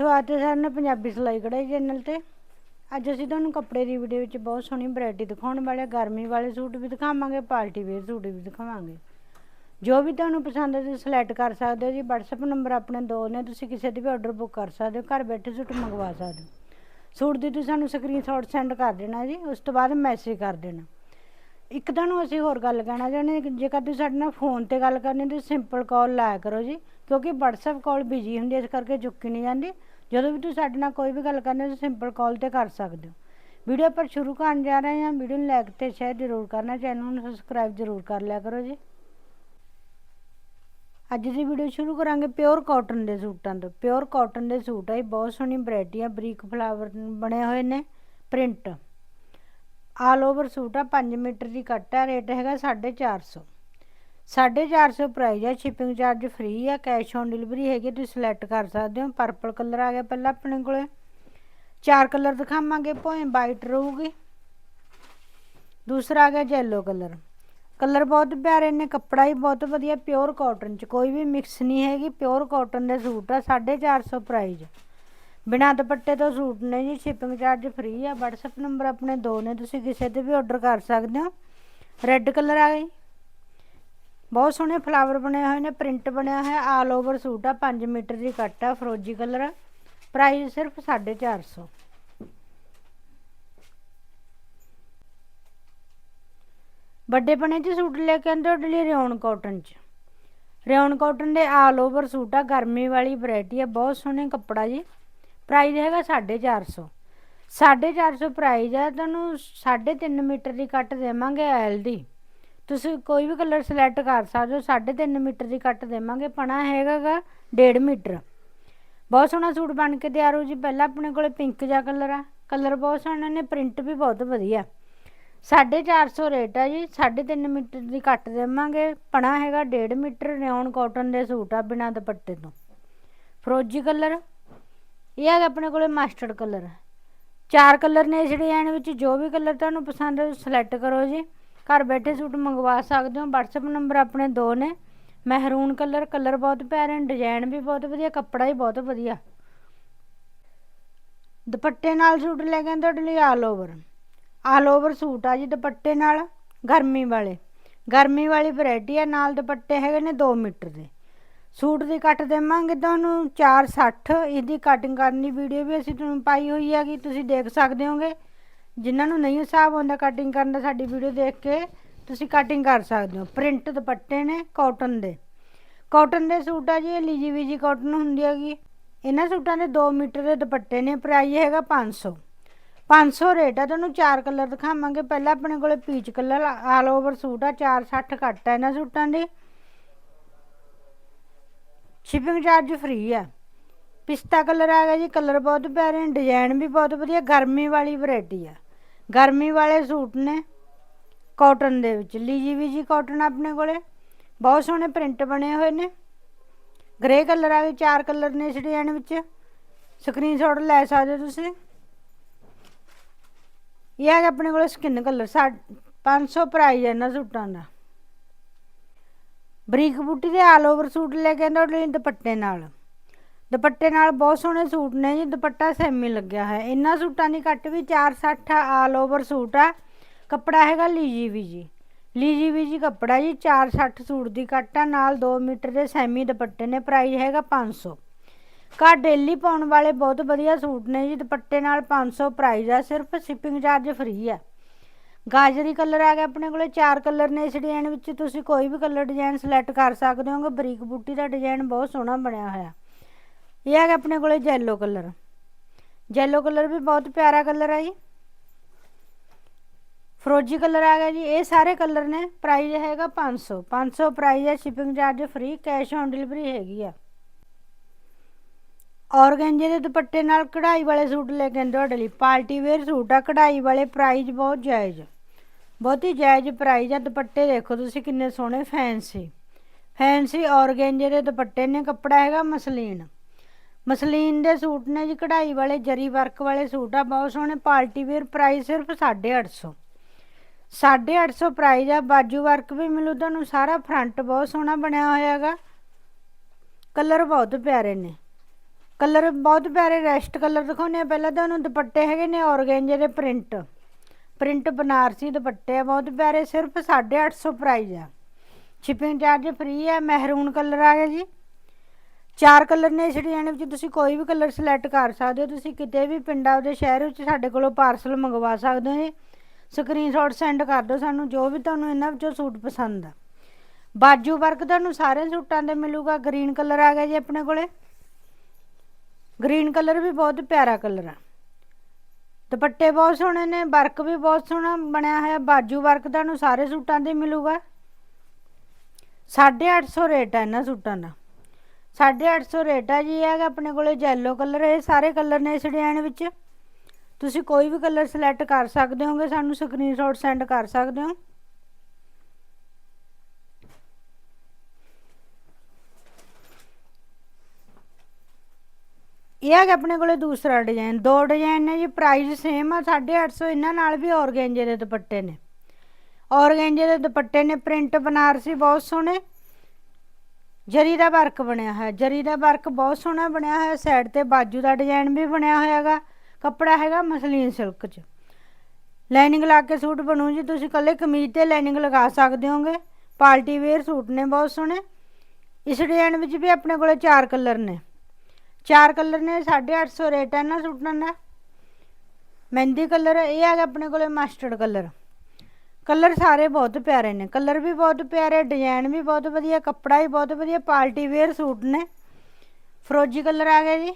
ਸਵਾਗਤ ਹੈ ਸਾਰਿਆਂ ਪੰਜਾਬੀ ਸਿਲਾਈ ਕਢਾਈ ਚੈਨਲ ਤੇ। ਅੱਜ ਅਸੀਂ ਤੁਹਾਨੂੰ ਕੱਪੜੇ ਦੀ ਵੀਡੀਓ ਵਿੱਚ ਬਹੁਤ ਸੋਹਣੀ ਵੈਰਾਈਟੀ ਦਿਖਾਉਣ ਵਾਲੇ ਗਰਮੀ ਵਾਲੇ ਸੂਟ ਵੀ ਦਿਖਾਵਾਂਗੇ, ਪਾਰਟੀ ਵੇਅਰ ਸੂਟ ਵੀ ਦਿਖਾਵਾਂਗੇ। ਜੋ ਵੀ ਤੁਹਾਨੂੰ ਪਸੰਦ ਹੈ ਤੁਸੀਂ ਸਿਲੈਕਟ ਕਰ ਸਕਦੇ ਹੋ ਜੀ। WhatsApp ਨੰਬਰ ਆਪਣੇ ਦੋ ਨੇ, ਤੁਸੀਂ ਕਿਸੇ ਦੀ ਵੀ ਆਰਡਰ ਬੁੱਕ ਕਰ ਸਕਦੇ ਹੋ। ਘਰ ਬੈਠੇ ਸੂਟ ਮੰਗਵਾ ਸਕਦੇ ਹੋ। ਸੂਟ ਦੀ ਤੁਸੀਂ ਸਾਨੂੰ ਸਕਰੀਨਸ਼ਾਟ ਸੈਂਡ ਕਰ ਦੇਣਾ ਜੀ, ਉਸ ਤੋਂ ਬਾਅਦ ਮੈਸੇਜ ਕਰ ਦੇਣਾ। ਇੱਕ ਤੁਹਾਨੂੰ ਅਸੀਂ ਹੋਰ ਗੱਲ ਕਹਿਣਾ ਚਾਹੁੰਦੇ ਜੇਕਰ ਤੁਸੀਂ ਸਾਡੇ ਨਾਲ ਫੋਨ ਤੇ ਗੱਲ ਕਰਨੀ ਤੁਸੀਂ ਸਿੰਪਲ ਕਾਲ ਲਾਇਆ ਕਰੋ ਜੀ। ਕਿਉਂਕਿ WhatsApp ਕਾਲ ਬਿਜ਼ੀ ਹੁੰਦੀ ਹੈ, ਇਸ ਕਰਕੇ ਚੁੱਕੀ ਨਹੀਂ ਜਾਂਦੀ। ਜਦੋਂ ਵੀ ਤੁਸੀਂ ਸਾਡੇ ਨਾਲ ਕੋਈ ਵੀ ਗੱਲ ਕਰਨੀ ਤੁਸੀਂ ਸਿੰਪਲ ਕਾਲ ਤੇ ਕਰ ਸਕਦੇ ਹੋ। ਵੀਡੀਓ ਪਰ ਸ਼ੁਰੂ ਕਰਨ ਜਾ ਰਹੇ ਹਾਂ। ਵੀਡੀਓ ਨੂੰ ਲਾਈਕ ਤੇ ਸ਼ੇਅਰ ਜ਼ਰੂਰ ਕਰਨਾ। ਚੈਨਲ ਨੂੰ ਸਬਸਕ੍ਰਾਈਬ ਜ਼ਰੂਰ ਕਰ ਲਿਆ ਕਰੋ ਜੀ। ਅੱਜ ਦੀ ਵੀਡੀਓ ਸ਼ੁਰੂ ਕਰਾਂਗੇ ਪਿਓਰ ਕਾਟਨ ਦੇ ਸੂਟਾਂ ਤੋਂ। ਪਿਓਰ ਕਾਟਨ ਦੇ ਸੂਟ ਹੈ ਬਹੁਤ ਸੋਹਣੀ ਵੈਰਾਈਟੀ ਆ। ਬਰੀਕ ਫਲਾਵਰ ਬਣੇ ਹੋਏ ਨੇ ਪ੍ਰਿੰਟ ਆਲ ਓਵਰ ਸੂਟ ਆ 5 ਮੀਟਰ ਦੀ ਕੱਟ ਆ। ਰੇਟ ਹੈਗਾ 450 450 ਪ੍ਰਾਈਜ਼ ਆ ਸ਼ਿਪਿੰਗ ਚਾਰਜ ਫ੍ਰੀ ਆ ਕੈਸ਼ ਔਨ ਡਿਲੀਵਰੀ ਹੈਗੀ ਤੁਸੀਂ ਸਿਲੈਕਟ ਕਰ ਸਕਦੇ ਹੋ ਪਰਪਲ ਕਲਰ ਆ ਗਿਆ ਪਹਿਲਾਂ ਆਪਣੇ ਕੋਲੇ। ਚਾਰ ਕਲਰ ਦਿਖਾਵਾਂਗੇ ਭੋਏ ਵਾਈਟ ਰਹੂਗੀ। ਦੂਸਰਾ ਆ ਗਿਆ ਜੈਲੋ ਕਲਰ ਕਲਰ ਬਹੁਤ ਪਿਆਰੇ ਨੇ, ਕੱਪੜਾ ਹੀ ਬਹੁਤ ਵਧੀਆ ਪਿਓਰ ਕਾਟਨ ਚ, ਕੋਈ ਵੀ ਮਿਕਸ ਨਹੀਂ ਹੈਗੀ ਪਿਓਰ ਕਾਟਨ ਦੇ ਸੂਟ ਆ 450 ਪ੍ਰਾਈਜ਼ ਬਿਨਾਂ ਦੁਪੱਟੇ ਤੋਂ ਸੂਟ ਨੇ ਜੀ ਸ਼ਿਪਿੰਗ ਚਾਰਜ ਫ੍ਰੀ ਆ, WhatsApp ਨੰਬਰ ਆਪਣੇ ਦੋ ਨੇ, ਤੁਸੀਂ ਕਿਸੇ ਤੇ ਵੀ ਆਰਡਰ ਕਰ ਸਕਦੇ ਹੋ। ਰੈੱਡ ਕਲਰ ਆ ਗਈ। ਬਹੁਤ ਸੋਹਣੇ ਫਲਾਵਰ ਬਣੇ ਹੋਏ ਨੇ, ਪ੍ਰਿੰਟ ਬਣਿਆ ਹੋਇਆ ਆਲ ਓਵਰ ਸੂਟ ਆ 5 ਮੀਟਰ ਦੀ ਕੱਟ ਆ, ਫਰੋਜੀ ਕਲਰ ਪ੍ਰਾਈਸ ਸਿਰਫ 450 ਵੱਡੇ ਪਣੇ 'ਚ ਸੂਟ ਲੈ ਕੇ ਆਂਦੇ ਤੁਹਾਡੇ ਲਈ ਰਿਓਨ ਕਾਟਨ 'ਚ? ਰਿਓਨ ਕਾਟਨ ਦੇ ਆਲ ਓਵਰ ਸੂਟ ਆ, ਗਰਮੀ ਵਾਲੀ ਵੈਰਾਈਟੀ ਆ, ਬਹੁਤ ਸੋਹਣੇ ਕੱਪੜਾ ਜੀ। ਪ੍ਰਾਈਸ ਹੈਗਾ 450 450 ਪ੍ਰਾਈਸ ਆ, ਤੁਹਾਨੂੰ 3.5 ਮੀਟਰ ਦੀ ਕੱਟ ਦੇਵਾਂਗੇ ਐਲ ਦੀ। ਤੁਸੀਂ ਕੋਈ ਵੀ ਕਲਰ ਸਿਲੈਕਟ ਕਰ ਸਕਦੇ ਹੋ 3.5 ਮੀਟਰ ਦੀ ਕੱਟ ਦੇਵਾਂਗੇ, ਪਣਾ ਹੈਗਾਗਾ 1.5 ਮੀਟਰ। ਬਹੁਤ ਸੋਹਣਾ ਸੂਟ ਬਣ ਕੇ ਤਿਆਰ ਹੋ ਜੀ, ਪਹਿਲਾਂ ਆਪਣੇ ਕੋਲੇ ਪਿੰਕ ਜਿਹਾ ਕਲਰ ਆ, ਕਲਰ ਬਹੁਤ ਸੋਹਣਾ ਨੇ, ਪ੍ਰਿੰਟ ਵੀ ਬਹੁਤ ਵਧੀਆ। 450 ਰੇਟ ਆ ਜੀ 3.5 ਮੀਟਰ ਦੀ ਕੱਟ ਦੇਵਾਂਗੇ, ਪਣਾ ਹੈਗਾ 1.5 ਮੀਟਰ ਰਿਓਨ ਕਾਟਨ ਦੇ ਸੂਟ ਆ ਬਿਨਾਂ ਦੁਪੱਟੇ ਤੋਂ। ਫਰੋਜੀ ਕਲਰ, ਇਹ ਹੈਗਾ ਆਪਣੇ ਕੋਲੇ ਮਸਟਰਡ ਕਲਰ। ਚਾਰ ਕਲਰ ਨੇ ਇਸ ਡਿਜ਼ਾਈਨ ਵਿੱਚ, ਜੋ ਵੀ ਕਲਰ ਤੁਹਾਨੂੰ ਪਸੰਦ ਹੈ ਸਿਲੈਕਟ ਕਰੋ ਜੀ। ਘਰ ਬੈਠੇ ਸੂਟ ਮੰਗਵਾ ਸਕਦੇ ਹੋ। WhatsApp ਨੰਬਰ ਆਪਣੇ ਦੋ ਨੇ। ਮਹਿਰੂਨ ਕਲਰ ਕਲਰ ਬਹੁਤ ਪਿਆਰੇ ਨੇ। ਡਿਜ਼ਾਈਨ ਵੀ ਬਹੁਤ ਵਧੀਆ, ਕੱਪੜਾ ਵੀ ਬਹੁਤ ਵਧੀਆ। ਦੁਪੱਟੇ ਨਾਲ ਸੂਟ ਲੈ ਕੇ ਤੁਹਾਡੇ ਲਈ all over all over suit ਆ ਜੀ ਦੁਪੱਟੇ ਨਾਲ, ਗਰਮੀ ਵਾਲੇ। ਗਰਮੀ ਵਾਲੀ ਵੈਰਾਈਟੀ ਆ, ਨਾਲ ਦੁਪੱਟੇ ਹੈਗੇ ਨੇ 2 ਮੀਟਰ ਦੇ। ਸੂਟ ਦੀ ਕੱਟ ਦੇਵਾਂਗੇ ਤੁਹਾਨੂੰ 460 ਇਹਦੀ ਕਟਿੰਗ ਕਰਨ ਦੀ ਵੀਡੀਓ ਵੀ ਅਸੀਂ ਤੁਹਾਨੂੰ ਪਾਈ ਹੋਈ ਹੈਗੀ, ਤੁਸੀਂ ਦੇਖ ਸਕਦੇ ਹੋਗੇ। ਜਿਨ੍ਹਾਂ ਨੂੰ ਨਹੀਂ ਹਿਸਾਬ ਆਉਂਦਾ ਕਟਿੰਗ ਕਰਨ ਦਾ, ਸਾਡੀ ਵੀਡੀਓ ਦੇਖ ਕੇ ਤੁਸੀਂ ਕਟਿੰਗ ਕਰ ਸਕਦੇ ਹੋ। ਪ੍ਰਿੰਟ ਦੁਪੱਟੇ ਨੇ ਕਾਟਨ ਦੇ। ਕਾਟਨ ਦੇ ਸੂਟ ਆ ਜੀ, ਇਹ ਲੀਜੀ ਵੀਜੀ ਕਾਟਨ ਹੁੰਦੀ ਹੈਗੀ। ਇਹਨਾਂ ਸੂਟਾਂ ਦੇ 2 ਮੀਟਰ ਦੇ ਦੁਪੱਟੇ ਨੇ ਪ੍ਰਾਈਸ ਹੈਗਾ 500 500 ਰੇਟ ਆ, ਤੁਹਾਨੂੰ ਚਾਰ ਕਲਰ ਦਿਖਾਵਾਂਗੇ। ਪਹਿਲਾਂ ਆਪਣੇ ਕੋਲੇ peach colour all over suit ਆ 460 ਕੱਟ ਆ ਇਹਨਾਂ ਸੂਟਾਂ ਦੇ। ਸ਼ਿਪਿੰਗ ਚਾਰਜ ਫ੍ਰੀ ਆ। ਪਿਸਤਾ ਕਲਰ ਆ ਗਿਆ ਜੀ ਕਲਰ ਬਹੁਤ ਪਿਆਰੇ ਨੇ ਡਿਜ਼ਾਈਨ ਵੀ ਬਹੁਤ ਵਧੀਆ, ਗਰਮੀ ਵਾਲੀ ਵੈਰਾਈਟੀ ਆ। ਗਰਮੀ ਵਾਲੇ ਸੂਟ ਨੇ। ਕਾਟਨ ਦੇ ਵਿੱਚ। ਲੀਜੀ ਵੀਜ਼ੀ ਕਾਟਨ ਆਪਣੇ ਕੋਲੇ। ਬਹੁਤ ਸੋਹਣੇ ਪ੍ਰਿੰਟ ਬਣੇ ਹੋਏ ਨੇ। ਗ੍ਰੇ ਕਲਰ ਆ ਗਏ ਚਾਰ ਕਲਰ ਨੇ ਇਸ ਡਿਜ਼ਾਈਨ ਵਿੱਚ। ਸਕਰੀਨਸ਼ਾਟ ਲੈ ਸਕਦੇ ਹੋ ਤੁਸੀਂ। ਇਹ ਹੈ ਆਪਣੇ ਕੋਲ ਸਕਿਨ ਕਲਰ 500 ਪ੍ਰਾਈਸ ਹੈ ਇਹਨਾਂ ਸੂਟਾਂ ਦਾ। ਬਰੀਕ ਬੂਟੀ ਦੇ ਆਲ ਓਵਰ ਸੂਟ ਲੈ ਕੇ ਆਂਦਾ ਉਹਦੇ ਦੁਪੱਟੇ ਨਾਲ। ਦੁਪੱਟੇ ਨਾਲ ਬਹੁਤ ਸੋਹਣੇ ਸੂਟ ਨੇ ਜੀ, ਦੁਪੱਟਾ ਸੈਮੀ ਲੱਗਿਆ ਹੈ ਇਹਨਾਂ ਸੂਟਾਂ ਦੀ ਕੱਟ ਵੀ 460 ਆਲ ਓਵਰ ਸੂਟ ਆ। ਕੱਪੜਾ ਹੈਗਾ ਲੀਜੀ ਵੀ ਜੀ ਲੀਜੀ ਵੀ ਜੀ ਕੱਪੜਾ ਜੀ 460 ਸੂਟ ਦੀ ਕੱਟ ਆ, ਨਾਲ 2 ਮੀਟਰ ਦੇ ਸੈਮੀ ਦੁਪੱਟੇ ਨੇ ਪ੍ਰਾਈਸ ਹੈਗਾ 500 ਘਰ ਡੇਲੀ ਪਾਉਣ ਵਾਲੇ ਬਹੁਤ ਵਧੀਆ ਸੂਟ ਨੇ ਜੀ, ਦੁਪੱਟੇ ਨਾਲ 500 ਪ੍ਰਾਈਸ ਆ, ਸਿਰਫ ਸ਼ਿਪਿੰਗ ਚਾਰਜ ਫ੍ਰੀ ਆ। ਗਾਜਰੀ ਕਲਰ ਆ ਗਿਆ ਆਪਣੇ ਕੋਲੇ, ਚਾਰ ਕਲਰ ਨੇ ਇਸ ਡਿਜ਼ਾਈਨ ਵਿੱਚ, ਤੁਸੀਂ ਕੋਈ ਵੀ ਕਲਰ ਡਿਜ਼ਾਈਨ ਸਿਲੈਕਟ ਕਰ ਸਕਦੇ ਹੋਗੇ, ਬਰੀਕ ਬੂਟੀ ਦਾ ਡਿਜ਼ਾਈਨ ਬਹੁਤ ਸੋਹਣਾ ਬਣਿਆ ਹੋਇਆ। ਇਹ ਹੈਗਾ ਆਪਣੇ ਕੋਲੇ ਜੈਲੋ ਕਲਰ ਜੈਲੋ ਕਲਰ ਵੀ ਬਹੁਤ ਪਿਆਰਾ ਕਲਰ ਹੈ ਜੀ। ਫਰੋਜੀ ਕਲਰ ਆ ਗਿਆ ਜੀ। ਇਹ ਸਾਰੇ ਕਲਰ ਨੇ। ਪ੍ਰਾਈਸ ਹੈਗਾ 500 500 ਪ੍ਰਾਈਸ ਹੈ। Shipping charge free cash on delivery ਹੈਗੀ ਆ। ਔਰਗੈਂਜੇ ਦੇ ਦੁਪੱਟੇ ਨਾਲ ਕਢਾਈ ਵਾਲੇ ਸੂਟ ਲੈ ਕੇ ਆਂਦੇ ਤੁਹਾਡੇ ਲਈ। ਪਾਰਟੀ ਵੇਅਰ ਸੂਟ ਆ। ਕਢਾਈ ਵਾਲੇ ਪ੍ਰਾਈਸ ਬਹੁਤ ਜਾਇਜ਼। ਬਹੁਤ ਹੀ ਜਾਇਜ਼ ਪ੍ਰਾਈਸ ਆ। ਦੁਪੱਟੇ ਦੇਖੋ ਤੁਸੀਂ ਕਿੰਨੇ ਸੋਹਣੇ ਫੈਂਸੀ ਫੈਂਸੀ ਔਰਗੈਂਜੇ ਦੇ ਦੁਪੱਟੇ ਨੇ। ਕੱਪੜਾ ਹੈਗਾ ਮਸਲੀਨ। ਮਸਲੀਨ ਦੇ ਸੂਟ ਨੇ ਜੀ, ਕਢਾਈ ਵਾਲੇ, ਜਰੀ ਵਰਕ ਵਾਲੇ ਸੂਟ ਆ, ਬਹੁਤ ਸੋਹਣੇ, ਪਾਰਟੀ ਵੇਅਰ ਪ੍ਰਾਈਸ ਸਿਰਫ 850 850 ਪ੍ਰਾਈਸ ਆ, ਬਾਜੂ ਵਰਕ ਵੀ ਮਿਲੂ ਤੁਹਾਨੂੰ ਸਾਰਾ ਫਰੰਟ ਬਹੁਤ ਸੋਹਣਾ ਬਣਿਆ ਹੋਇਆ ਹੈਗਾ। ਕਲਰ ਬਹੁਤ ਪਿਆਰੇ ਨੇ। ਕਲਰ ਬਹੁਤ ਪਿਆਰੇ ਰੈਸਟ ਕਲਰ ਦਿਖਾਉਂਦੇ ਆ ਪਹਿਲਾਂ ਤੁਹਾਨੂੰ ਦੁਪੱਟੇ ਹੈਗੇ ਨੇ ਔਰਗੈਂਜੇ ਦੇ ਪ੍ਰਿੰਟ ਪ੍ਰਿੰਟ ਬਨਾਰਸੀ ਦੁਪੱਟੇ ਆ, ਬਹੁਤ ਪਿਆਰੇ, ਸਿਰਫ 850 ਪ੍ਰਾਈਸ ਆ। ਸ਼ਿਪਿੰਗ ਚਾਰਜ ਫ੍ਰੀ ਆ ਮਹਿਰੂਨ ਕਲਰ ਆ ਗਿਆ ਜੀ। ਚਾਰ ਕਲਰ ਨੇ ਇਸ ਡਿਜ਼ਾਈਨ ਵਿੱਚ ਤੁਸੀਂ ਕੋਈ ਵੀ ਕਲਰ ਸਿਲੈਕਟ ਕਰ ਸਕਦੇ ਹੋ, ਤੁਸੀਂ ਕਿਤੇ ਵੀ ਪਿੰਡਾਂ ਦੇ ਸ਼ਹਿਰ ਵਿੱਚ ਸਾਡੇ ਕੋਲੋਂ ਪਾਰਸਲ ਮੰਗਵਾ ਸਕਦੇ ਹੋ ਜੀ ਸਕਰੀਨਸ਼ਾਟ ਸੈਂਡ ਕਰ ਦਿਓ ਸਾਨੂੰ, ਜੋ ਵੀ ਤੁਹਾਨੂੰ ਇਹਨਾਂ ਵਿੱਚੋਂ ਸੂਟ ਪਸੰਦ ਆ। ਬਾਜੂ ਵਰਕ ਤੁਹਾਨੂੰ ਸਾਰੇ ਸੂਟਾਂ ਦੇ ਮਿਲੂਗਾ ਗ੍ਰੀਨ ਕਲਰ ਆ ਗਿਆ ਜੀ ਆਪਣੇ ਕੋਲੇ। ਗ੍ਰੀਨ ਕਲਰ ਵੀ ਬਹੁਤ ਪਿਆਰਾ ਕਲਰ ਆ। ਦੁਪੱਟੇ ਬਹੁਤ ਸੋਹਣੇ ਨੇ, ਵਰਕ ਵੀ ਬਹੁਤ ਸੋਹਣਾ ਬਣਿਆ ਹੋਇਆ, ਬਾਜੂ ਵਰਕ ਤੁਹਾਨੂੰ ਸਾਰੇ ਸੂਟਾਂ ਦੇ ਮਿਲੂਗਾ। 850 ਰੇਟ ਹੈ ਇਹਨਾਂ ਸੂਟਾਂ ਦਾ। 850 ਰੇਟ ਆ ਜੀ, ਇਹ ਹੈਗਾ ਆਪਣੇ ਕੋਲੇ ਯੈਲੋ ਕਲਰ ਇਹ ਸਾਰੇ ਕਲਰ ਨੇ ਇਸ ਡਿਜ਼ਾਈਨ ਵਿੱਚ। ਤੁਸੀਂ ਕੋਈ ਵੀ ਕਲਰ ਸਿਲੈਕਟ ਕਰ ਸਕਦੇ ਹੋਗੇ, ਸਾਨੂੰ ਸਕਰੀਨਸ਼ਾਟ ਸੈਂਡ ਕਰ ਸਕਦੇ ਹੋ। ਇਹ ਹੈਗਾ ਆਪਣੇ ਕੋਲੇ ਦੂਸਰਾ ਡਿਜ਼ਾਈਨ ਦੋ ਡਿਜ਼ਾਈਨ ਨੇ ਜੀ ਪ੍ਰਾਈਸ ਸੇਮ ਆ 850 ਇਹਨਾਂ ਨਾਲ ਵੀ ਔਰਗੈਂਜੇ ਦੇ ਦੁਪੱਟੇ ਨੇ। ਔਰਗੈਂਜੇ ਦੇ ਦੁਪੱਟੇ ਨੇ, ਪ੍ਰਿੰਟ ਬਨਾਰਸੀ ਬਹੁਤ ਸੋਹਣੇ। ਜਰੀ ਦਾ ਵਰਕ ਬਣਿਆ ਹੋਇਆ, ਜਰੀ ਦਾ ਵਰਕ ਬਹੁਤ ਸੋਹਣਾ ਬਣਿਆ ਹੋਇਆ ਸਾਈਡ ਤੇ ਬਾਜੂ ਦਾ ਡਿਜ਼ਾਈਨ ਵੀ ਬਣਿਆ ਹੋਇਆਗਾ, ਕੱਪੜਾ ਹੈਗਾ ਮਸਲੀਨ ਸਿਲਕ ਚ। ਲਾਈਨਿੰਗ ਲਾ ਕੇ ਸੂਟ ਬਣੂ ਜੀ, ਤੁਸੀਂ ਕੱਲੇ ਕਮੀਜ਼ ਤੇ ਲਾਈਨਿੰਗ ਲਗਾ ਸਕਦੇ ਹੋਗੇ ਪਾਰਟੀ ਵੇਅਰ ਸੂਟ ਨੇ ਬਹੁਤ ਸੋਹਣੇ। ਇਸ ਡਿਜ਼ਾਈਨ ਵਿੱਚ ਵੀ ਆਪਣੇ ਕੋਲੇ ਚਾਰ ਕਲਰ ਨੇ। ਚਾਰ ਕਲਰ ਨੇ 850 ਰੇਟ ਹੈ ਇਹਨਾਂ ਸੂਟਾਂ ਦਾ। ਮਹਿੰਦੀ ਕਲਰ, ਇਹ ਹੈਗਾ ਆਪਣੇ ਕੋਲੇ ਮਸਟਰਡ ਕਲਰ। ਕਲਰ ਸਾਰੇ ਬਹੁਤ ਪਿਆਰੇ ਨੇ। ਕਲਰ ਵੀ ਬਹੁਤ ਪਿਆਰੇ, ਡਿਜ਼ਾਈਨ ਵੀ ਬਹੁਤ ਵਧੀਆ, ਕੱਪੜਾ ਵੀ ਬਹੁਤ ਵਧੀਆ, ਪਾਰਟੀ ਵੇਅਰ ਸੂਟ ਨੇ। ਫਰੋਜੀ ਕਲਰ ਆ ਗਿਆ ਜੀ।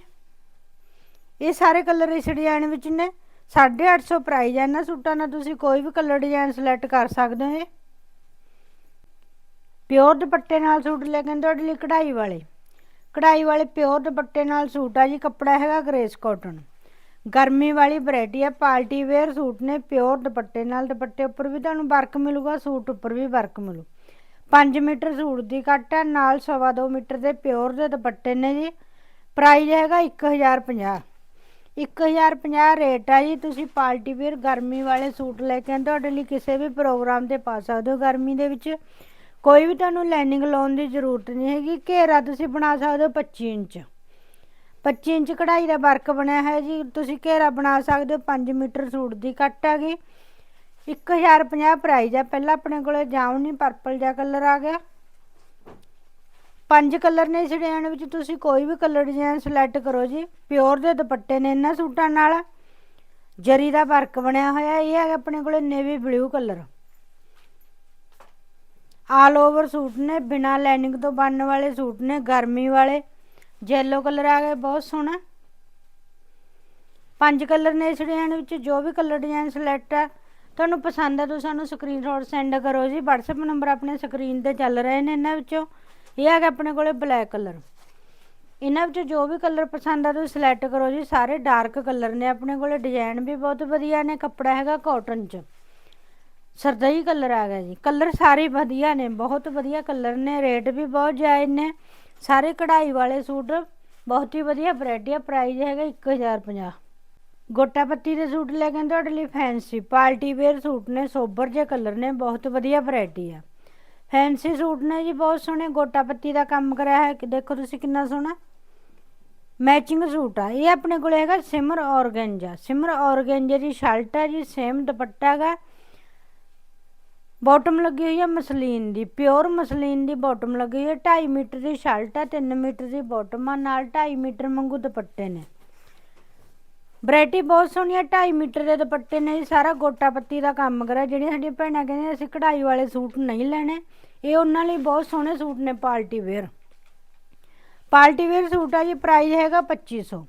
ਇਹ ਸਾਰੇ ਕਲਰ ਇਸ ਡਿਜ਼ਾਈਨ ਵਿੱਚ ਨੇ। 850 ਪ੍ਰਾਈਸ ਹੈ ਇਹਨਾਂ ਸੂਟਾਂ ਨਾਲ ਤੁਸੀਂ ਕੋਈ ਵੀ ਕਲਰ ਡਿਜ਼ਾਈਨ ਸਿਲੈਕਟ ਕਰ ਸਕਦੇ ਹੋ ਪਿਓਰ ਦੁਪੱਟੇ ਨਾਲ ਸੂਟ ਲੈ ਕੇ ਤੁਹਾਡੇ ਲਈ ਕਢਾਈ ਵਾਲੇ। ਕਢਾਈ ਵਾਲੇ ਪਿਓਰ ਦੁਪੱਟੇ ਨਾਲ ਸੂਟ ਆ ਜੀ। ਕੱਪੜਾ ਹੈਗਾ ਗ੍ਰੇਸ ਕਾਟਨ। ਗਰਮੀ ਵਾਲੀ ਵੈਰਾਈਟੀ ਹੈ ਪਾਰਟੀ ਵੇਅਰ ਸੂਟ ਨੇ ਪਿਓਰ ਦੁਪੱਟੇ ਨਾਲ, ਦੁਪੱਟੇ ਉੱਪਰ ਵੀ ਤੁਹਾਨੂੰ ਵਰਕ ਮਿਲੂਗਾ, ਸੂਟ ਉੱਪਰ ਵੀ ਵਰਕ ਮਿਲੂ। 5 ਮੀਟਰ ਸੂਟ ਦੀ ਕੱਟ ਹੈ ਨਾਲ 2.5 ਮੀਟਰ ਦੇ ਪਿਓਰ ਦੇ ਦੁਪੱਟੇ ਨੇ ਜੀ। ਪ੍ਰਾਈਸ ਹੈਗਾ 1050 1050 ਰੇਟ ਆ ਜੀ, ਤੁਸੀਂ ਪਾਰਟੀ ਵੇਅਰ ਗਰਮੀ ਵਾਲੇ ਸੂਟ ਲੈ ਕੇ ਤੁਹਾਡੇ ਲਈ ਕਿਸੇ ਵੀ ਪ੍ਰੋਗਰਾਮ ਤੇ ਪਾ ਸਕਦੇ ਹੋ ਗਰਮੀ ਦੇ ਵਿੱਚ। ਕੋਈ ਵੀ ਤੁਹਾਨੂੰ ਲਾਈਨਿੰਗ ਲਾਉਣ ਦੀ ਜ਼ਰੂਰਤ ਨਹੀਂ ਹੈਗੀ, ਘੇਰਾ ਤੁਸੀਂ ਬਣਾ ਸਕਦੇ ਹੋ 25 ਇੰਚ। 25 ਇੰਚ ਕਢਾਈ ਦਾ ਵਰਕ ਬਣਿਆ ਹੈ ਜੀ। ਤੁਸੀਂ ਘੇਰਾ ਬਣਾ ਸਕਦੇ ਹੋ 5 ਮੀਟਰ ਸੂਟ ਦੀ ਕੱਟ ਆ ਗਈ। 1050 ਪ੍ਰਾਈਜ਼ ਆ। ਪਹਿਲਾਂ ਆਪਣੇ ਕੋਲੇ ਜਾਮਨੀ ਪਰਪਲ ਜਿਹਾ ਕਲਰ ਆ ਗਿਆ। ਪੰਜ ਕਲਰ ਨੇ ਇਸ ਡਿਜ਼ਾਈਨ ਵਿੱਚ। ਤੁਸੀਂ ਕੋਈ ਵੀ ਕਲਰ ਡਿਜ਼ਾਈਨ ਸਿਲੈਕਟ ਕਰੋ ਜੀ। ਪਿਓਰ ਦੇ ਦੁਪੱਟੇ ਨੇ ਇਹਨਾਂ ਸੂਟਾਂ ਨਾਲ। ਜਰੀ ਦਾ ਵਰਕ ਬਣਿਆ ਹੋਇਆ। ਇਹ ਹੈ ਆਪਣੇ ਕੋਲੇ navy blue colour all over suit ਨੇ, ਬਿਨਾ ਲਾਈਨਿੰਗ ਤੋਂ ਬਣਨ ਵਾਲੇ ਸੂਟ ਨੇ, ਗਰਮੀ ਵਾਲੇ। ਯੈਲੋ ਕਲਰ ਆ ਗਿਆ ਬਹੁਤ ਸੋਹਣਾ। ਪੰਜ ਕਲਰ ਨੇ ਇਸ ਡਿਜ਼ਾਈਨ ਵਿੱਚ, ਜੋ ਵੀ ਕਲਰ ਡਿਜ਼ਾਈਨ ਸਿਲੈਕਟ ਆ, ਤੁਹਾਨੂੰ ਪਸੰਦ ਆ, ਤੁਸੀਂ ਸਾਨੂੰ ਸਕਰੀਨਸ਼ਾਟ ਸੈਂਡ ਕਰੋ ਜੀ। WhatsApp ਨੰਬਰ ਆਪਣੇ ਸਕਰੀਨ ਤੇ ਚੱਲ ਰਹੇ ਨੇ ਇਹਨਾਂ ਵਿੱਚੋਂ। ਇਹ ਹੈਗਾ ਆਪਣੇ ਕੋਲੇ ਬਲੈਕ ਕਲਰ ਇਹਨਾਂ ਵਿੱਚੋਂ ਜੋ ਵੀ ਕਲਰ ਪਸੰਦ ਆ, ਤੁਸੀਂ ਸਿਲੈਕਟ ਕਰੋ ਜੀ। ਸਾਰੇ ਡਾਰਕ ਕਲਰ ਨੇ ਆਪਣੇ ਕੋਲੇ। ਡਿਜ਼ਾਈਨ ਵੀ ਬਹੁਤ ਵਧੀਆ ਨੇ। ਕੱਪੜਾ ਹੈਗਾ ਕਾਟਨ 'ਚ। ਸਰਦਈ ਕਲਰ ਆ ਗਿਆ ਜੀ। ਕਲਰ ਸਾਰੇ ਵਧੀਆ ਨੇ। ਬਹੁਤ ਵਧੀਆ ਕਲਰ ਨੇ। ਰੇਟ ਵੀ ਬਹੁਤ ਜਾਇਜ਼ ਨੇ। ਸਾਰੇ ਕਢਾਈ ਵਾਲੇ ਸੂਟ ਬਹੁਤ ਹੀ ਵਧੀਆ ਵੈਰਾਈਟੀ ਆ ਪ੍ਰਾਈਸ ਹੈਗਾ 1050 ਗੋਟਾ ਪੱਤੀ ਦੇ ਸੂਟ ਲੈ ਕੇ ਤੁਹਾਡੇ ਲਈ ਫੈਂਸੀ ਪਾਰਟੀ ਵੇਅਰ ਸੂਟ ਨੇ, ਸੋਬਰ ਜੇ ਕਲਰ ਨੇ, ਬਹੁਤ ਵਧੀਆ ਵੈਰਾਈਟੀ ਆ। ਫੈਂਸੀ ਸੂਟ ਨੇ ਜੀ, ਬਹੁਤ ਸੋਹਣੇ, ਗੋਟਾ ਪੱਤੀ ਦਾ ਕੰਮ ਕਰਿਆ ਹੈ ਦੇਖੋ ਤੁਸੀਂ ਕਿੰਨਾ ਸੋਹਣਾ। ਮੈਚਿੰਗ ਸੂਟ ਆ, ਇਹ ਆਪਣੇ ਕੋਲ ਹੈਗਾ ਸਿਮਰ ਔਰਗੈਂਜਾ ਸਿਮਰ ਔਰਗੈਂਜਾ ਦੀ ਸ਼ਰਟ ਹੈ ਜੀ ਸੇਮ ਦੁਪੱਟਾ ਹੈਗਾ। ਬਾਟਮ ਲੱਗੀ ਹੋਈ ਹੈ ਮਸਲੀਨ ਦੀ, ਪਿਓਰ ਮਸਲੀਨ ਦੀ ਬਾਟਮ ਲੱਗੀ ਹੋਈ ਹੈ 2.5 ਮੀਟਰ ਦੀ ਸ਼ਰਟ ਹੈ 3 ਮੀਟਰ ਦੀ ਬਾਟਮ ਆ, ਨਾਲ 2.5 ਮੀਟਰ ਮੰਗੂ ਦੁਪੱਟੇ ਨੇ। ਵੈਰਾਈਟੀ ਬਹੁਤ ਸੋਹਣੀ ਹੈ 2.5 ਮੀਟਰ ਦੇ ਦੁਪੱਟੇ ਨੇ ਜੀ, ਸਾਰਾ ਗੋਟਾ ਪੱਤੀ ਦਾ ਕੰਮ ਕਰਿਆ। ਜਿਹੜੀਆਂ ਸਾਡੀਆਂ ਭੈਣਾਂ ਕਹਿੰਦੀਆਂ, ਅਸੀਂ ਕਢਾਈ ਵਾਲੇ ਸੂਟ ਨਹੀਂ ਲੈਣੇ, ਇਹ ਉਹਨਾਂ ਲਈ ਬਹੁਤ ਸੋਹਣੇ ਸੂਟ ਨੇ party wear. Party wear suit ਆ ਜੀ ਪ੍ਰਾਈਸ ਹੈਗਾ 2500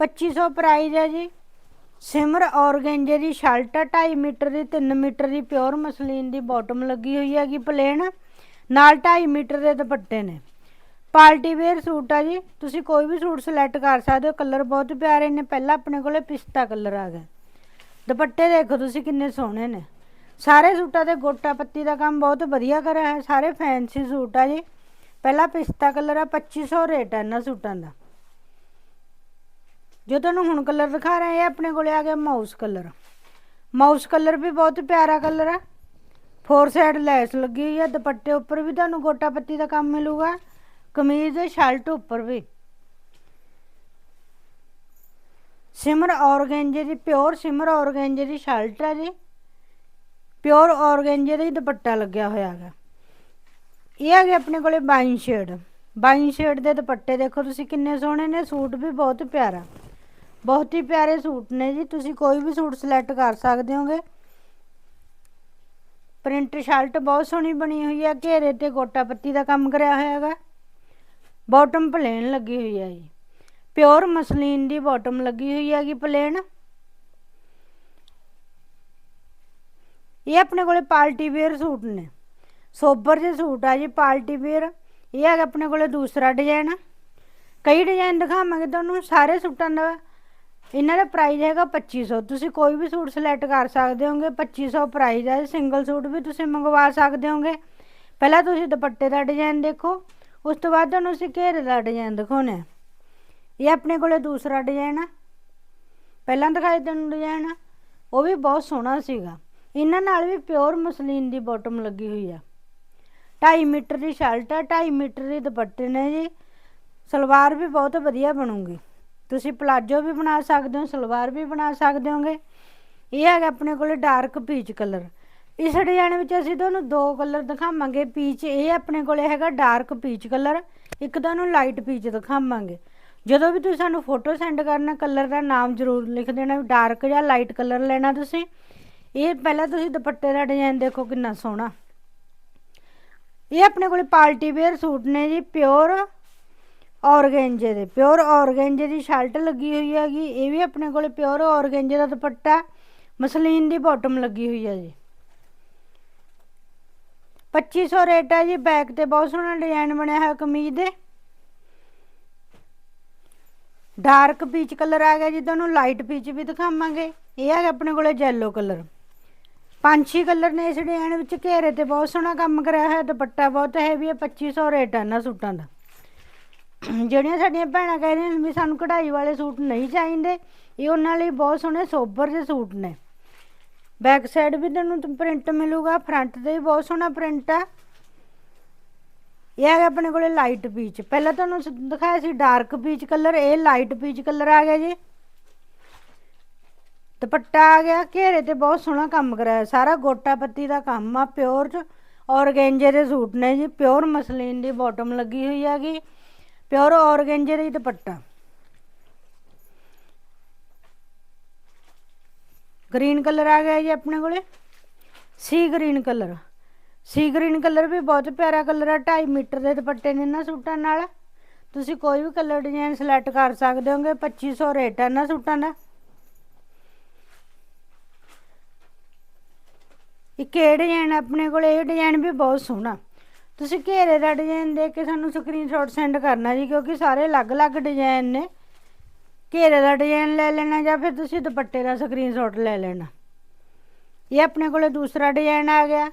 2500 ਪ੍ਰਾਈਸ ਹੈ ਜੀ। ਸਿਮਰ ਔਰਗੈਂਜੇ ਦੀ ਸ਼ਰਟ ਆ 2.5 ਮੀਟਰ ਦੀ 3 ਮੀਟਰ ਦੀ, ਪਿਓਰ ਮਸਲੀਨ ਦੀ ਬਾਟਮ ਲੱਗੀ ਹੋਈ ਹੈਗੀ ਪਲੇਨ ਨਾਲ 2.5 ਮੀਟਰ ਦੇ ਦੁਪੱਟੇ ਨੇ। ਪਾਰਟੀ ਵੇਅਰ ਸੂਟ ਆ ਜੀ। ਤੁਸੀਂ ਕੋਈ ਵੀ ਸੂਟ ਸਿਲੈਕਟ ਕਰ ਸਕਦੇ ਹੋ। ਕਲਰ ਬਹੁਤ ਪਿਆਰੇ ਨੇ। ਪਹਿਲਾਂ ਆਪਣੇ ਕੋਲੇ ਪਿਸਤਾ ਕਲਰ ਆ ਗਿਆ। ਦੁਪੱਟੇ ਦੇਖੋ ਤੁਸੀਂ ਕਿੰਨੇ ਸੋਹਣੇ ਨੇ। ਸਾਰੇ ਸੂਟਾਂ ਤੇ ਗੋਟਾ ਪੱਤੀ ਦਾ ਕੰਮ ਬਹੁਤ ਵਧੀਆ ਕਰਿਆ ਹੈ ਸਾਰੇ ਫੈਂਸੀ ਸੂਟ ਆ ਜੀ। ਪਹਿਲਾ ਪਿਸਤਾ ਕਲਰ ਆ 2500 ਰੇਟ ਹੈ ਇਹਨਾਂ ਸੂਟਾਂ ਦਾ। ਜੋ ਤੁਹਾਨੂੰ ਹੁਣ ਕਲਰ ਦਿਖਾ ਰਹੇ ਆ ਆਪਣੇ ਕੋਲੇ ਆ ਗਿਆ ਮਾਊਸ ਕਲਰ ਮਾਊਸ ਕਲਰ ਵੀ ਬਹੁਤ ਪਿਆਰਾ ਕਲਰ ਆ। ਫੋਰ ਸਾਈਡ ਲੈਸ ਲੱਗੀ ਹੋਈ ਆ, ਦੁਪੱਟੇ ਉੱਪਰ ਵੀ ਤੁਹਾਨੂੰ ਗੋਟਾ ਪੱਤੀ ਦਾ ਕੰਮ ਮਿਲੂਗਾ, ਕਮੀਜ਼, ਸ਼ਰਟ ਉੱਪਰ ਵੀ। ਸਿਮਰ ਔਰਗੈਂਜੇ ਦੀ, ਪਿਓਰ ਸਿਮਰ ਔਰਗੈਂਜੇ ਦੀ ਸ਼ਰਟ ਹੈ ਜੀ। ਪਿਓਰ ਔਰਗੈਂਜੇ ਦਾ ਹੀ ਦੁਪੱਟਾ ਲੱਗਿਆ ਹੋਇਆ ਹੈਗਾ। ਇਹ ਹੈਗੇ ਆਪਣੇ ਕੋਲੇ ਬਾਈਨ ਸ਼ੇਡ ਬਾਈਨ ਸ਼ੇਡ ਦੇ ਦੁਪੱਟੇ ਦੇਖੋ ਤੁਸੀਂ ਕਿੰਨੇ ਸੋਹਣੇ ਨੇ, ਸੂਟ ਵੀ ਬਹੁਤ ਪਿਆਰਾ। ਬਹੁਤ ਹੀ ਪਿਆਰੇ ਸੂਟ ਨੇ ਜੀ, ਤੁਸੀਂ ਕੋਈ ਵੀ ਸੂਟ ਸਿਲੈਕਟ ਕਰ ਸਕਦੇ ਹੋਗੇ। ਪ੍ਰਿੰਟ ਸ਼ਰਟ ਬਹੁਤ ਸੋਹਣੀ ਬਣੀ ਹੋਈ ਹੈ, ਘੇਰੇ ਤੇ ਗੋਟਾ ਪੱਤੀ ਦਾ ਕੰਮ ਕਰਿਆ ਹੋਇਆ ਹੈਗਾ। ਬਾਟਮ ਪਲੇਨ ਲੱਗੀ ਹੋਈ ਹੈ ਜੀ। ਪਿਓਰ ਮਸਲੀਨ ਦੀ ਬਾਟਮ ਲੱਗੀ ਹੋਈ ਹੈਗੀ ਪਲੇਨ ਇਹ ਆਪਣੇ ਕੋਲੇ ਪਾਰਟੀ ਵੇਅਰ ਸੂਟ ਨੇ। ਸੋਬਰ ਜਿਹੇ ਸੂਟ ਆ ਜੀ ਪਾਰਟੀ ਵੇਅਰ ਇਹ ਹੈਗਾ ਆਪਣੇ ਕੋਲੇ ਦੂਸਰਾ ਡਿਜ਼ਾਈਨ ਕਈ ਡਿਜ਼ਾਈਨ ਦਿਖਾਵਾਂਗੇ ਤੁਹਾਨੂੰ, ਸਾਰੇ ਸੂਟਾਂ ਦਾ ਇਹਨਾਂ ਦਾ ਪ੍ਰਾਈਸ ਹੈਗਾ 2500 ਤੁਸੀਂ ਕੋਈ ਵੀ ਸੂਟ ਸਿਲੈਕਟ ਕਰ ਸਕਦੇ ਹੋਗੇ 2500 ਪ੍ਰਾਈਸ ਹੈ ਸਿੰਗਲ ਸੂਟ ਵੀ ਤੁਸੀਂ ਮੰਗਵਾ ਸਕਦੇ ਹੋਗੇ। ਪਹਿਲਾਂ ਤੁਸੀਂ ਦੁਪੱਟੇ ਦਾ ਡਿਜ਼ਾਈਨ ਦੇਖੋ, ਉਸ ਤੋਂ ਬਾਅਦ ਤੁਹਾਨੂੰ ਅਸੀਂ ਘੇਰੇ ਦਾ ਡਿਜ਼ਾਈਨ ਦਿਖਾਉਣਾ ਹੈ। ਇਹ ਆਪਣੇ ਕੋਲੇ ਦੂਸਰਾ ਡਿਜ਼ਾਈਨ ਆ। ਪਹਿਲਾਂ ਦਿਖਾਈ ਤੁਹਾਨੂੰ ਡਿਜ਼ਾਈਨ ਉਹ ਵੀ ਬਹੁਤ ਸੋਹਣਾ ਸੀਗਾ। ਇਹਨਾਂ ਨਾਲ ਵੀ ਪਿਓਰ ਮਸਲੀਨ ਦੀ ਬਾਟਮ ਲੱਗੀ ਹੋਈ ਆ। 2.5 ਮੀਟਰ ਦੀ ਸ਼ਰਟ ਆ 2.5 ਮੀਟਰ ਦੀ ਦੁਪੱਟੇ ਨੇ ਜੀ। ਸਲਵਾਰ ਵੀ ਬਹੁਤ ਵਧੀਆ ਬਣੂਗੀ। ਤੁਸੀਂ ਪਲਾਜੋ ਵੀ ਬਣਾ ਸਕਦੇ ਹੋ, ਸਲਵਾਰ ਵੀ ਬਣਾ ਸਕਦੇ ਹੋਗੇ। ਇਹ ਹੈਗਾ ਆਪਣੇ ਕੋਲ ਡਾਰਕ ਪੀਚ ਕਲਰ ਇਸ ਡਿਜ਼ਾਈਨ ਵਿੱਚ ਅਸੀਂ ਤੁਹਾਨੂੰ ਦੋ ਕਲਰ ਦਿਖਾਵਾਂਗੇ। ਪੀਚ ਇਹ ਆਪਣੇ ਕੋਲ ਹੈਗਾ ਡਾਰਕ ਪੀਚ ਕਲਰ ਇੱਕ ਤੁਹਾਨੂੰ ਲਾਈਟ ਪੀਚ ਦਿਖਾਵਾਂਗੇ। ਜਦੋਂ ਵੀ ਤੁਸੀਂ ਸਾਨੂੰ ਫੋਟੋ ਸੈਂਡ ਕਰਨਾ ਕਲਰ ਦਾ ਨਾਮ ਜ਼ਰੂਰ ਲਿਖ ਦੇਣਾ ਵੀ ਡਾਰਕ ਜਾਂ ਲਾਈਟ ਕਲਰ ਲੈਣਾ ਤੁਸੀਂ। ਇਹ ਪਹਿਲਾਂ ਤੁਸੀਂ ਦੁਪੱਟੇ ਦਾ ਡਿਜ਼ਾਈਨ ਦੇਖੋ ਕਿੰਨਾ ਸੋਹਣਾ। ਇਹ ਆਪਣੇ ਕੋਲ ਪਾਰਟੀ ਵੇਅਰ ਸੂਟ ਨੇ ਜੀ ਪਿਓਰ ਔਰਗੈਂਜੇ ਦੇ, ਪਿਓਰ ਔਰਗੈਂਜੇ ਦੀ ਸ਼ਰਟ ਲੱਗੀ ਹੋਈ ਹੈਗੀ, ਇਹ ਵੀ ਆਪਣੇ ਕੋਲੇ ਪਿਓਰ ਔਰਗੈਂਜੇ ਦਾ ਦੁਪੱਟਾ ਮਸਲੀਨ ਦੀ ਬਾਟਮ ਲੱਗੀ ਹੋਈ ਹੈ ਜੀ। 2500 ਰੇਟ ਹੈ ਜੀ ਬੈਕ ਤੇ ਬਹੁਤ ਸੋਹਣਾ ਡਿਜ਼ਾਈਨ ਬਣਿਆ ਹੋਇਆ ਕਮੀਜ਼ ਦੇ। ਡਾਰਕ ਪੀਚ ਕਲਰ ਆ ਗਿਆ ਜੀ, ਤੁਹਾਨੂੰ ਲਾਈਟ ਪੀਚ ਵੀ ਦਿਖਾਵਾਂਗੇ, ਇਹ ਹੈਗਾ ਆਪਣੇ ਕੋਲੇ ਜੈਲੋ ਕਲਰ ਪੰਜ ਛੇ ਕਲਰ ਨੇ ਇਸ ਡਿਜ਼ਾਈਨ ਵਿੱਚ ਘੇਰੇ ਤੇ ਬਹੁਤ ਸੋਹਣਾ ਕੰਮ ਕਰਿਆ ਹੋਇਆ, ਦੁਪੱਟਾ ਬਹੁਤ ਹੈਵੀ ਹੈ 2500 ਰੇਟ ਹੈ ਇਹਨਾਂ ਸੂਟਾਂ ਦਾ। ਜਿਹੜੀਆਂ ਸਾਡੀਆਂ ਭੈਣਾਂ ਕਹਿ ਰਹੀਆਂ ਵੀ ਸਾਨੂੰ ਕਢਾਈ ਵਾਲੇ ਸੂਟ ਨਹੀਂ ਚਾਹੀਦੇ, ਇਹ ਉਹਨਾਂ ਲਈ ਬਹੁਤ ਸੋਹਣੇ ਸੋਬਰ ਦੇ ਸੂਟ ਨੇ। ਬੈਕ ਸਾਈਡ ਵੀ ਤੁਹਾਨੂੰ ਪ੍ਰਿੰਟ ਮਿਲੂਗਾ, ਫਰੰਟ ਤੇ ਵੀ ਬਹੁਤ ਸੋਹਣਾ ਪ੍ਰਿੰਟ ਆ। ਇਹ ਹੈਗਾ ਆਪਣੇ ਕੋਲੇ ਲਾਈਟ ਪੀਚ। ਪਹਿਲਾਂ ਤੁਹਾਨੂੰ ਦਿਖਾਇਆ ਸੀ ਡਾਰਕ ਪੀਚ ਕਲਰ, ਇਹ ਲਾਈਟ ਪੀਚ ਕਲਰ ਆ ਗਿਆ ਜੀ। ਦੁਪੱਟਾ ਆ ਗਿਆ, ਘੇਰੇ ਤੇ ਬਹੁਤ ਸੋਹਣਾ ਕੰਮ ਕਰਾਇਆ। ਸਾਰਾ ਗੋਟਾ ਪੱਤੀ ਦਾ ਕੰਮ ਆ, ਪਿਓਰ ਚ ਔਰਗੈਂਜੇ ਦੇ ਸੂਟ ਨੇ ਜੀ, ਪਿਓਰ ਮਸਲੀਨ ਦੀ ਬਾਟਮ ਲੱਗੀ ਹੋਈ ਹੈਗੀ। ਪਿਓਰ ਔਰਗੈਂਜੇ ਦਾ ਹੀ ਦੁਪੱਟਾ। ਗ੍ਰੀਨ ਕਲਰ ਆ ਗਿਆ ਜੀ ਆਪਣੇ ਕੋਲੇ। Sea green colour sea green colour ਵੀ ਬਹੁਤ ਪਿਆਰਾ ਕਲਰ ਆ 2.5 ਮੀਟਰ ਦੇ ਦੁਪੱਟੇ ਨੇ ਇਹਨਾਂ ਸੂਟਾਂ ਨਾਲ। ਤੁਸੀਂ ਕੋਈ ਵੀ ਕਲਰ ਡਿਜ਼ਾਈਨ ਸਿਲੈਕਟ ਕਰ ਸਕਦੇ ਹੋਗੇ 2500 ਰੇਟ ਆ ਇਹਨਾਂ ਸੂਟਾਂ ਦਾ। ਇੱਕ ਇਹ ਡਿਜ਼ਾਈਨ ਆਪਣੇ ਕੋਲ, ਇਹ ਡਿਜ਼ਾਈਨ ਵੀ ਬਹੁਤ ਸੋਹਣਾ। ਤੁਸੀਂ ਘੇਰੇ ਦਾ ਡਿਜ਼ਾਈਨ ਦੇ ਕੇ ਸਾਨੂੰ ਸਕਰੀਨਸ਼ਾਟ ਸੈਂਡ ਕਰਨਾ ਜੀ, ਕਿਉਂਕਿ ਸਾਰੇ ਅਲੱਗ-ਅਲੱਗ ਡਿਜ਼ਾਈਨ ਨੇ। ਘੇਰੇ ਦਾ ਡਿਜ਼ਾਈਨ ਲੈ ਲੈਣਾ ਜਾਂ ਫਿਰ ਤੁਸੀਂ ਦੁਪੱਟੇ ਦਾ ਸਕਰੀਨਸ਼ਾਟ ਲੈ ਲੈਣਾ। ਇਹ ਆਪਣੇ ਕੋਲੇ ਦੂਸਰਾ ਡਿਜ਼ਾਈਨ ਆ ਗਿਆ।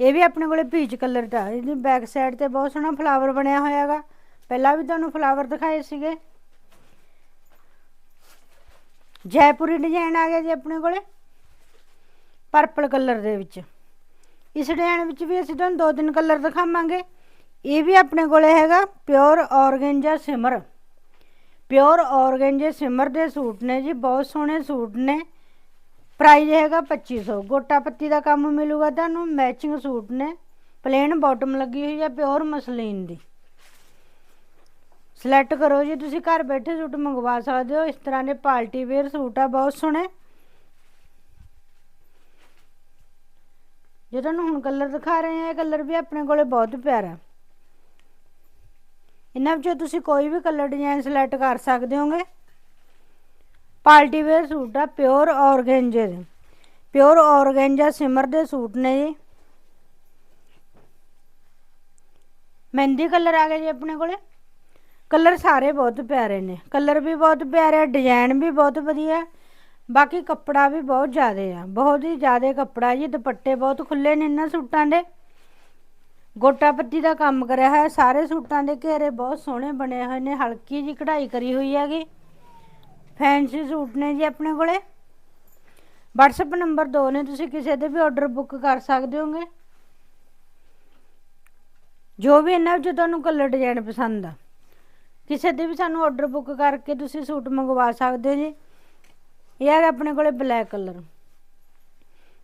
ਇਹ ਵੀ ਆਪਣੇ ਕੋਲੇ ਪੀਚ ਕਲਰ ਦਾ। ਇਹਦੀ ਬੈਕ ਸਾਈਡ ਤੇ ਬਹੁਤ ਸੋਹਣਾ ਫਲਾਵਰ ਬਣਿਆ ਹੋਇਆ ਹੈਗਾ। ਪਹਿਲਾਂ ਵੀ ਤੁਹਾਨੂੰ ਫਲਾਵਰ ਦਿਖਾਏ ਸੀਗੇ। ਜੈਪੁਰੀ ਡਿਜ਼ਾਈਨ ਆ ਗਿਆ ਜੀ ਆਪਣੇ ਕੋਲੇ। ਪਰਪਲ ਕਲਰ ਦੇ ਵਿੱਚ। ਇਸ ਡਿਜ਼ਾਈਨ ਵਿੱਚ ਵੀ ਅਸੀਂ ਤੁਹਾਨੂੰ ਦੋ ਤਿੰਨ ਕਲਰ ਦਿਖਾਵਾਂਗੇ। ਇਹ ਵੀ ਆਪਣੇ ਕੋਲੇ ਹੈਗਾ ਪਿਓਰ ਔਰਗੈਂਜਾ ਸਿਮਰ ਪਿਓਰ ਔਰਗੈਂਜੇ ਸਿਮਰ ਦੇ ਸੂਟ ਨੇ ਜੀ, ਬਹੁਤ ਸੋਹਣੇ ਸੂਟ ਨੇ। ਪ੍ਰਾਈਸ ਹੈਗਾ 2500 ਗੋਟਾ ਪੱਤੀ ਦਾ ਕੰਮ ਮਿਲੂਗਾ ਤੁਹਾਨੂੰ ਮੈਚਿੰਗ ਸੂਟ ਨੇ। ਪਲੇਨ ਬਾਟਮ ਲੱਗੀ ਹੋਈ ਹੈ ਪਿਓਰ ਮਸਲੀਨ ਦੀ। ਸਿਲੈਕਟ ਕਰੋ ਜੀ, ਤੁਸੀਂ ਘਰ ਬੈਠੇ ਸੂਟ ਮੰਗਵਾ ਸਕਦੇ ਹੋ। ਇਸ ਤਰ੍ਹਾਂ ਦੇ ਪਾਰਟੀ ਵੇਅਰ ਸੂਟ ਆ, ਬਹੁਤ ਸੋਹਣੇ। ਜੇ ਤੁਹਾਨੂੰ ਹੁਣ ਕਲਰ ਦਿਖਾ ਰਹੇ ਹਾਂ ਇਹ ਕਲਰ ਵੀ ਆਪਣੇ ਕੋਲੇ ਬਹੁਤ ਪਿਆਰਾ। ਇਹਨਾਂ ਵਿੱਚੋਂ ਤੁਸੀਂ ਕੋਈ ਵੀ ਕਲਰ ਡਿਜ਼ਾਈਨ ਸਿਲੈਕਟ ਕਰ ਸਕਦੇ ਹੋਗੇ। ਪਾਰਟੀ ਵੇਅਰ ਸੂਟ ਆ, ਪਿਓਰ ਔਰਗੈਂਜੇ ਦੇ। ਪਿਓਰ ਔਰਗੈਂਜਾ ਸਿਮਰ ਦੇ ਸੂਟ ਨੇ ਜੀ। ਮਹਿੰਦੀ ਕਲਰ ਆ ਗਿਆ ਜੀ ਆਪਣੇ ਕੋਲੇ। ਕਲਰ ਸਾਰੇ ਬਹੁਤ ਪਿਆਰੇ ਨੇ। ਕਲਰ ਵੀ ਬਹੁਤ ਪਿਆਰੇ, ਡਿਜ਼ਾਈਨ ਵੀ ਬਹੁਤ ਵਧੀਆ। ਬਾਕੀ ਕੱਪੜਾ ਵੀ ਬਹੁਤ ਜ਼ਿਆਦਾ ਆ, ਬਹੁਤ ਹੀ ਜ਼ਿਆਦਾ ਕੱਪੜਾ ਜੀ, ਦੁਪੱਟੇ ਬਹੁਤ ਖੁੱਲੇ ਨੇ ਇਹਨਾਂ ਸੂਟਾਂ ਦੇ। ਗੋਟਾ ਪੱਤੀ ਦਾ ਕੰਮ ਕਰਿਆ ਹੋਇਆ, ਸਾਰੇ ਸੂਟਾਂ ਦੇ ਘੇਰੇ ਬਹੁਤ ਸੋਹਣੇ ਬਣੇ ਹੋਏ ਨੇ, ਹਲਕੀ ਜੀ ਕਢਾਈ ਕਰੀ ਹੋਈ ਹੈਗੀ। ਫੈਂਸੀ ਸੂਟ ਨੇ ਜੀ ਆਪਣੇ ਕੋਲੇ। WhatsApp ਨੰਬਰ ਦੋ ਨੇ, ਤੁਸੀਂ ਕਿਸੇ ਦੇ ਵੀ ਆਰਡਰ ਬੁੱਕ ਕਰ ਸਕਦੇ ਹੋਗੇ। ਜੋ ਵੀ ਇਹਨਾਂ ਵਿੱਚ ਤੁਹਾਨੂੰ ਕਲਰ ਡਿਜ਼ਾਈਨ ਪਸੰਦ ਆ। ਕਿਸੇ ਦੇ ਵੀ ਸਾਨੂੰ ਆਰਡਰ ਬੁੱਕ ਕਰਕੇ ਤੁਸੀਂ ਸੂਟ ਮੰਗਵਾ ਸਕਦੇ ਹੋ ਜੀ। ਇਹ ਹੈਗਾ ਆਪਣੇ ਕੋਲੇ black colour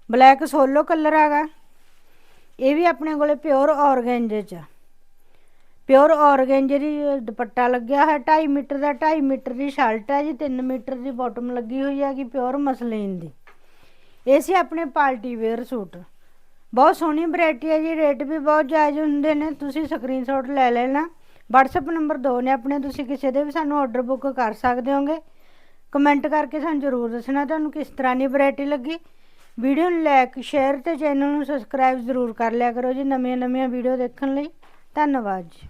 black solo colour ਹੈਗਾ। ਇਹ ਵੀ ਆਪਣੇ ਕੋਲੇ ਪਿਓਰ ਔਰਗੈਂਜੇ ਚ। ਪਿਓਰ ਔਰਗੈਂਜੇ ਦੀ ਦੁਪੱਟਾ ਲੱਗਿਆ ਹੈ 2.5 ਮੀਟਰ ਦਾ 2.5 ਮੀਟਰ ਦੀ ਸ਼ਰਟ ਹੈ ਜੀ 3 ਮੀਟਰ ਦੀ ਬਾਟਮ ਲੱਗੀ ਹੋਈ ਹੈਗੀ ਪਿਓਰ ਮਸਲੀਨ ਦੀ। ਇਹ ਸੀ ਆਪਣੇ ਪਾਰਟੀ ਵੇਅਰ ਸੂਟ। ਬਹੁਤ ਸੋਹਣੀ ਵੈਰਾਈਟੀ ਹੈ ਜੀ ਰੇਟ ਵੀ ਬਹੁਤ ਜਾਇਜ਼ ਹੁੰਦੇ ਨੇ। ਤੁਸੀਂ ਸਕਰੀਨਸ਼ਾਟ ਲੈ ਲੈਣਾ। WhatsApp ਨੰਬਰ ਦੋ ਨੇ ਆਪਣੇ, ਤੁਸੀਂ ਕਿਸੇ ਦੇ ਵੀ ਸਾਨੂੰ ਆਰਡਰ ਬੁੱਕ ਕਰ ਸਕਦੇ ਹੋਗੇ। ਕਮੈਂਟ ਕਰਕੇ ਸਾਨੂੰ ਜ਼ਰੂਰ ਦੱਸਣਾ ਤੁਹਾਨੂੰ ਕਿਸ ਤਰ੍ਹਾਂ ਦੀ ਵੈਰਾਈਟੀ ਲੱਗੀ। ਵੀਡੀਓ ਨੂੰ ਲਾਈਕ ਸ਼ੇਅਰ ਤੇ ਚੈਨਲ ਨੂੰ ਸਬਸਕ੍ਰਾਈਬ ਜ਼ਰੂਰ ਕਰ ਲਿਆ ਕਰੋ ਜੀ ਨਵੀਆਂ ਨਵੀਆਂ ਵੀਡੀਓ ਦੇਖਣ ਲਈ। ਧੰਨਵਾਦ ਜੀ।